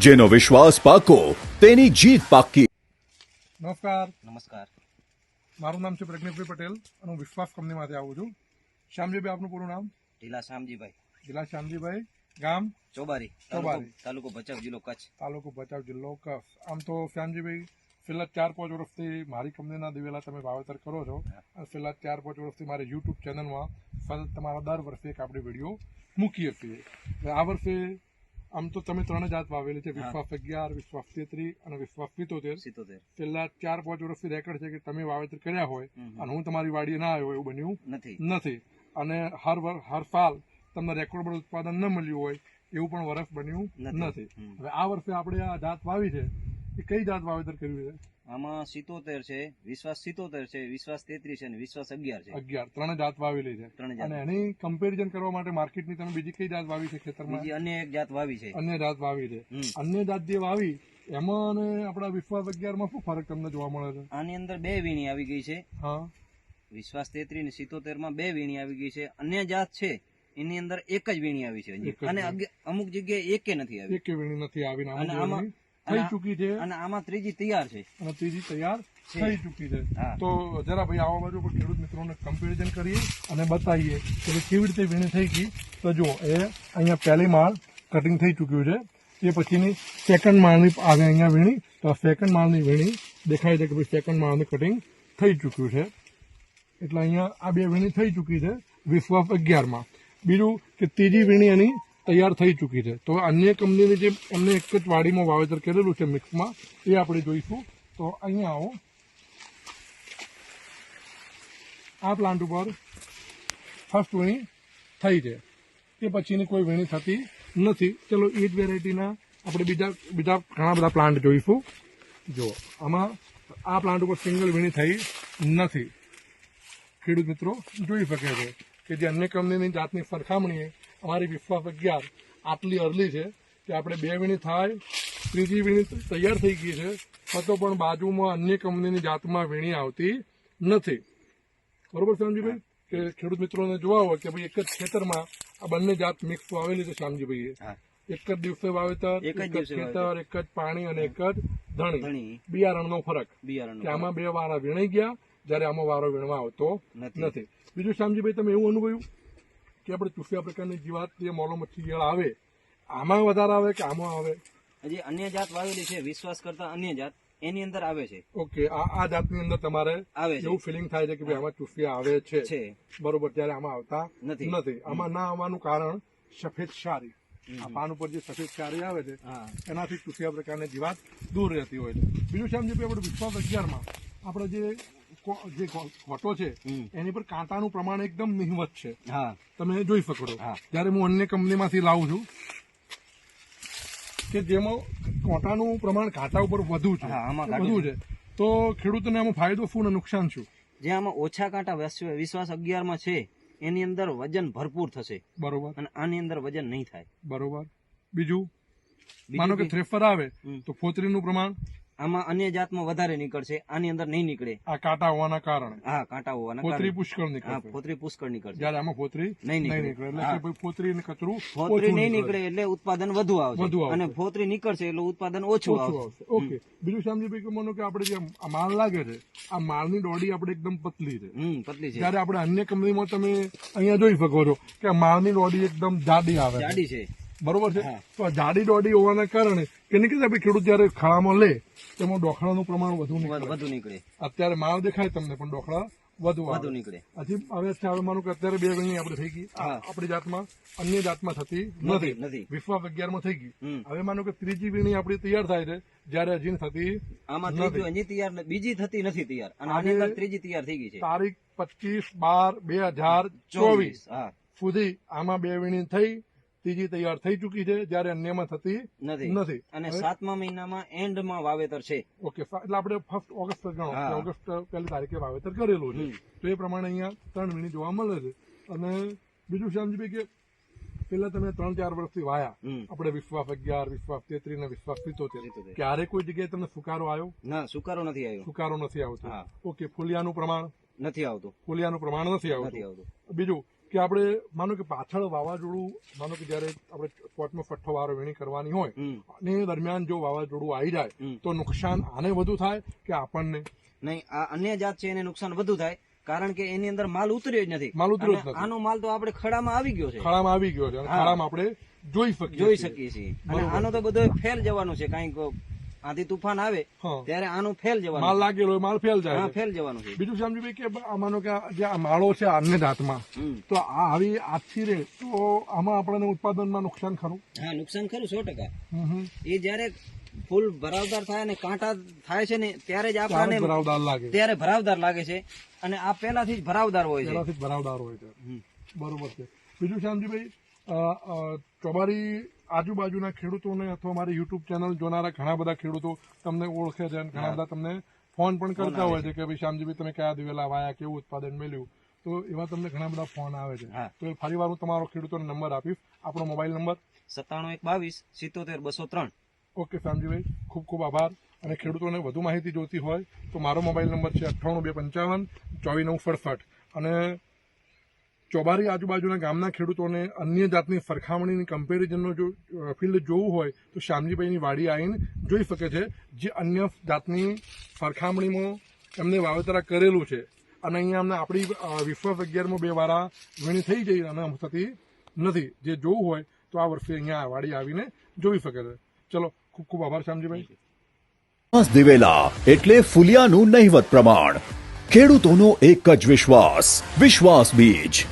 જેનો વિશ્વાસ પાકો તેની જીત પાકી. નમસ્કાર. નમસ્કાર. મારું નામ છે પ્રજ્ઞેશભાઈ પટેલ અને હું વિશ્વાસ કંપનીમાંથી આવું છું. શ્યામજીભાઈ આપનું પૂરું નામ? ઢીલા શ્યામજીભાઈ ઢીલા શ્યામજીભાઈ ગામ? ચોબારી. ચોબારી. તાલુકો- ભચાઉ જિલ્લો કચ્છ. તાલુકો ભચાઉ જિલ્લો કચ્છ. આમ તો શ્યામજીભાઈ છેલ્લા ચાર પાંચ વર્ષથી મારી કંપનીના દિવેલા તમે વાવેતર કરો છો. અને છેલ્લા ચાર પાંચ વર્ષથી મારી યુટ્યુબ ચેનલમાં સતત તમારા દર વર્ષે એક આપણી વીડિયો મૂકીએ છીએ આ વર્ષે આમ તો તમે ત્રણ જાત વાવેલી છે વિશ્વાસ અગિયાર વિશ્વાસ તેત્રી અને વિશ્વાસ સિત્તોતેર. છેલ્લા ચાર પાંચ વર્ષથી રેકોર્ડ છે કે તમે વાવેતર કર્યા હોય અને હું તમારી વાડીએ ના આવ્યો એવું બન્યું નથી. નથી. અને હર હર સાલ તમને રેકોર્ડ પર ઉત્પાદન ન મળ્યું હોય એવું પણ વર્ષ બન્યું. નથી. હવે આ વર્ષે આપણે આ જાત વાવી છે. એ કઈ જાત વાવેતર કર્યું છે? આમાં સિત્તોતેર છે વિશ્વાસ સિત્તોતેર છે વિશ્વાસ તેત્રીસ અને વિશ્વાસ અગિયાર છે. અગિયાર ત્રણ જાત વાવેલી છે. ત્રણ જાત. એની કમ્પેરિઝન કરવા માટે માર્કેટની તમે બીજી કઈ જાત વાવી છે ખેતરમાં? બીજી અન્ય એક જાત વાવી છે. અન્ય જાત વાવી છે. અન્ય જાત જે વાવી એમાં અને આપણા વિશ્વાસ અગિયારમાં શું ફરક તમને જોવા મળે છે? આની અંદર બે વીણી આવી ગઈ છે. હા. વિશ્વાસ તેત્રી ને સિત્તોતેરમાં બે વીણી આવી ગઈ છે. અન્ય જાત છે એની અંદર એક જ વીણી આવી છે અને અમુક જગ્યાએ એકે નથી આવી. એક વીણી નથી આવી અને આમાં થઈ ચૂકી છે. અને આમાં ત્રીજી તૈયાર છે. અને ત્રીજી તૈયાર થઈ ચૂકી છે. તો જરા ભાઈ આવા બાજુ ખેડૂત મિત્રોને કમ્પેરિઝન કરીએ અને બતાવીએ કે કેવી રીતે વીણી થઈ ગઈ. તો જો એ અહીંયા પહેલી માળ કટિંગ થઈ ચૂક્યું છે. એ પછીની સેકન્ડ માળની આવે અહીંયા વીણી. તો સેકન્ડ માળની વીણી દેખાય છે કે ભાઈ સેકન્ડ માળની કટિંગ થઈ ચૂક્યું છે. એટલે અહીંયા આ બે વીણી થઈ ચૂકી છે વિશ્વાસ અગિયારમાં. બીજું કે ત્રીજી વીણી એની તૈયાર થઈ ચૂકી છે. તો અન્ય કંપનીની જે એમને એક જ વાડીમાં વાવેતર કરેલું છે મિક્સમાં, એ આપણે જોઈશું. તો અહીંયા આવો. આ પ્લાન્ટ ઉપર ફર્સ્ટ વીણી થઈ છે. એ પછીની કોઈ વીણી થતી નથી. ચલો, એ જ વેરાયટીના આપણે બીજા બીજા ઘણા બધા પ્લાન્ટ જોઈશું. જો આમાં આ પ્લાન્ટ ઉપર સિંગલ વીણી થઈ નથી. ખેડૂત મિત્રો જોઈ શકે છે કે જે અન્ય કંપનીની જાતની સરખામણીએ અમારી વિશ્વાસ અગિયાર આટલી અરલી છે કે આપણે બે વીણી થાય ત્રીજી વીણી તૈયાર થઈ ગઈ છે. છતાં પણ બાજુમાં અન્ય કંપનીની જાતમાં વીણી આવતી નથી. બરોબર શ્યામજીભાઈ? કે ખેડૂત મિત્રોને જોવા હોય કે ભાઈ એક જ ખેતરમાં આ બંને જાત મિક્સ વાવેલી છે શ્યામજીભાઈએ. એક જ દિવસે વાવેતર એક જ ખેતર એક જ પાણી અને એક જ ધણી. બિયારણનો ફરક. બિયારણ કે આમાં બે વારા વીણાઈ ગયા જ્યારે આમાં વારો વીણવા આવતો નથી. નથી. બીજું શ્યામજીભાઈ તમે એવું અનુભવ્યું? કે આપણે ચૂસ્યા પ્રકારની જીવાત જે મોલો મચ્છીગેળ આવે આમાં વધારે આવે કે આમાં આવે? હજી અન્ય જાત વાવેલી છે વિશ્વાસ કરતા અન્ય જાત એની અંદર આવે છે. ઓકે આ જાતની અંદર તમારે આવે એવું ફિલિંગ થાય છે કે ભાઈ આમાં ચૂસ્યા આવે છે. બરોબર ત્યારે આમાં આવતા નથી. નથી. આમાં ના આવવાનું કારણ સફેદ શારી આ પાન ઉપર જે સફેદ શારી આવે છે એનાથી ચૂસ્યા પ્રકારની જીવાત દૂર રહેતી હોય છે. બીજું શ્યામજી આપણે વિશ્વાસ અગિયારમાં આપણે જે જે ગો- છે એની પર કાંટાનું પ્રમાણ એકદમ નિહવત છે. હા. તમે જોઈ શકો છો. જયારે હું અન્ય કંપનીમાંથી લાવું છું કે જેમાં કોટાનું પ્રમાણ કાંટા ઉપર વધુ છે વધુ છે તો ખેડૂતોને આમાં ફાયદો શું અને નુકસાન શું? જે આમાં ઓછા કાંટા વિશ્વ- વિશ્વાસ અગિયારમાં છે એની અંદર વજન ભરપૂર થશે. બરોબર. અને આની અંદર વજન નહીં થાય. બરોબર. બીજું માનો કે કે થ્રેફર આવે તો ફોતરીનું પ્રમાણ આમાં અન્ય જાતમાં વધારે નીકળશે આની અંદર નહીં નીકળે. આ કાંટા હોવાના કારણે. હા કાંટા હોવાના ફોતરી પુષ્કળ નીકળે ફોતરી પુષ્કળ નીકળશે. જ્યારે આમાં ફોતરી નહીં નીકળે. એટલે ફોતરી અને કચરું ફોતરી નહીં નીકળે. એટલે ઉત્પાદન વધુ આવશે. વધુ અને ફોતરી નીકળશે એટલે ઉત્પાદન ઓછું આવશે. ઓકે. બીજું સમજી કે માનો કે આપણે જે માલ લાગે છે આ માલની દોડી આપણે એકદમ પતલી છે. પતલી છે. જ્યારે આપણે અન્ય કંપનીમાં તમે અહીંયા જોઈ શકો છો કે માલની દોડી એકદમ જાડી આવે જાડી છે. બરોબર છે? તો આ જાડી દોડી હોવાના કારણે કે નહીં કે ખેડૂત જયારે ખાડામાં લે તેમાં ડોખરાનું પ્રમાણ વધુ વધુ નીકળે. અત્યારે માલ દેખાય તમને પણ ડોખરા વધુ વધુ નીકળે. હજી હવે હવે માનું કે અત્યારે બે વીણી આપણે થઈ ગઈ. આપણી જાતમાં અન્ય જાતમાં થતી નથી. વિશ્વાસ અગિયારમાં થઈ ગઈ. હવે માનો કે ત્રીજી વીણી આપણી તૈયાર થાય છે જ્યારે હજી થતી આમાં હજી તૈયાર ન- બીજી થતી નથી તૈયાર. અને આની અંદર ત્રીજી તૈયાર થઈ ગઈ છે. તારીખ પચીસ બાર બે હજાર ચોવીસ હા. સુધી આમાં બે વીણી થઈ ત્રીજી તૈયાર થઈ ચૂકી છે જ્યારે અન્યમાં થતી નથી. અને સાતમા મહિનામાં એન્ડમાં વાવેતર છે. ઓકે એટલે આપણે ફર્સ્ટ ઓગસ્ટ ગણો. ઓગસ્ટ પહેલી તારીખે વાવેતર કરેલું છે. તો એ પ્રમાણે અહીંયા ત્રણ વીણી જોવા મળે છે. અને બીજું શ્યામજીભાઈ કે પેલા તમે ત્રણ ચાર વર્ષથી વાયા. આપણે વિશ્વાસ અગિયાર વિશ્વાસ તેત્રી ને વિશ્વાસ પિત્તોતેર. ક્યારે કોઈ જગ્યાએ તમને સુકારો આવ્યો? ના સુકારો નથી આવ્યો. સુકારો નથી આવતો. ઓકે ફૂલિયાનું પ્રમાણ? નથી આવતું. ફુલિયાનું પ્રમાણ નથી આવતું. બીજું કે આપણે માનો કે પાછળ વાવાઝોડું માનો કે જ્યારે આપણે કોર્ટમાં ફઠ્ઠો વારો વેણી કરવાની હોય અને એ દરમિયાન જો વાવાઝોડું આવી જાય તો નુકસાન આને વધુ થાય કે આપણને? નહીં આ અન્ય જાત છે એને નુકસાન વધુ થાય કારણ કે એની અંદર માલ ઉતર્યો જ નથી. માલ ઉતર્યો જ નથી. આનો માલ તો આપણે ખડામાં આવી ગયો છે. ખડામાં આવી ગયો છે. ખડામાં આપણે જોઈ શકીએ જોઈ શકીએ છીએ. અને આનો તો બધો ફેલ જવાનું છે કાંઈક આંધી તુફાન આવે ત્યારે આનું ફેલ જવાનું માલ લાગેલો માલ ફેલ જાય હા ફેલ જવાનું છે. બીજું સમજી કે માનો કે જે આ માળો છે આને દાંતમાં તો આ આવી આછી રે તો આમાં આપણને ઉત્પાદનમાં નુકસાન ખરું? હા નુકસાન ખરું સો ટકા. એ જયારે ફૂલ ભરાવદાર થાય ને કાંટા થાય છે ને ત્યારે જ આપણને ભરાવદાર લાગે. ત્યારે ભરાવદાર લાગે છે. અને આ પહેલાથી જ ભરાવદાર હોય છે. પહેલાથી જ ભરાવદાર હોય છે. બરોબર છે. બીજું શ્યામજીભાઈ ચોબારી આજુબાજુના ખેડૂતોને અથવા મારી યુટ્યુબ ચેનલ જોનારા ઘણા બધા ખેડૂતો તમને ઓળખે છે અને ઘણા બધા તમને ફોન પણ કરતા હોય છે. કે ભાઈ શ્યામજીભાઈ તમે કયા દિવેલા વાયા? કેવું ઉત્પાદન મેળ્યું તો એવા તમને ઘણા બધા ફોન આવે છે. તો ફરી વાર હું તમારો ખેડૂતોનો નંબર આપીશ. આપણો મોબાઈલ નંબર? સત્તાણું એક બાવીસ સિત્તોતેર બસો ત્રણ. ઓકે શ્યામજીભાઈ ખૂબ ખૂબ આભાર. અને ખેડૂતોને વધુ માહિતી જોઈતી હોય તો મારો મોબાઈલ નંબર છે અઠ્ઠાણું બે પંચાવન ચોવીસ નવ સડસઠ. અને ચોબારી આજુબાજુના ગામના ખેડૂતોને અન્ય જાતની સરખામણીની કમ્પેરિઝનનો જો ફિલ્ડ જોવું હોય તો શ્યામજીભાઈની વાડી આવીને જોઈ શકે છે જે અન્ય જાતની સરખામણીમાં એમને વાવેતરા કરેલું છે. અને અહીંયા અમને આપણી વિશ્વ અગિયારમાં બે વારા વીણી થઈ જઈ અને થતી નથી. જે જોવું હોય તો આ વર્ષે અહીંયા વાડી આવીને જોઈ શકે છે. ચલો, ખૂબ ખૂબ આભાર શ્યામજીભાઈ. દિવેલા, એટલે ફુલિયાનું નહિવત પ્રમાણ. ખેડૂતોનો એક જ વિશ્વાસ વિશ્વાસ બીજ.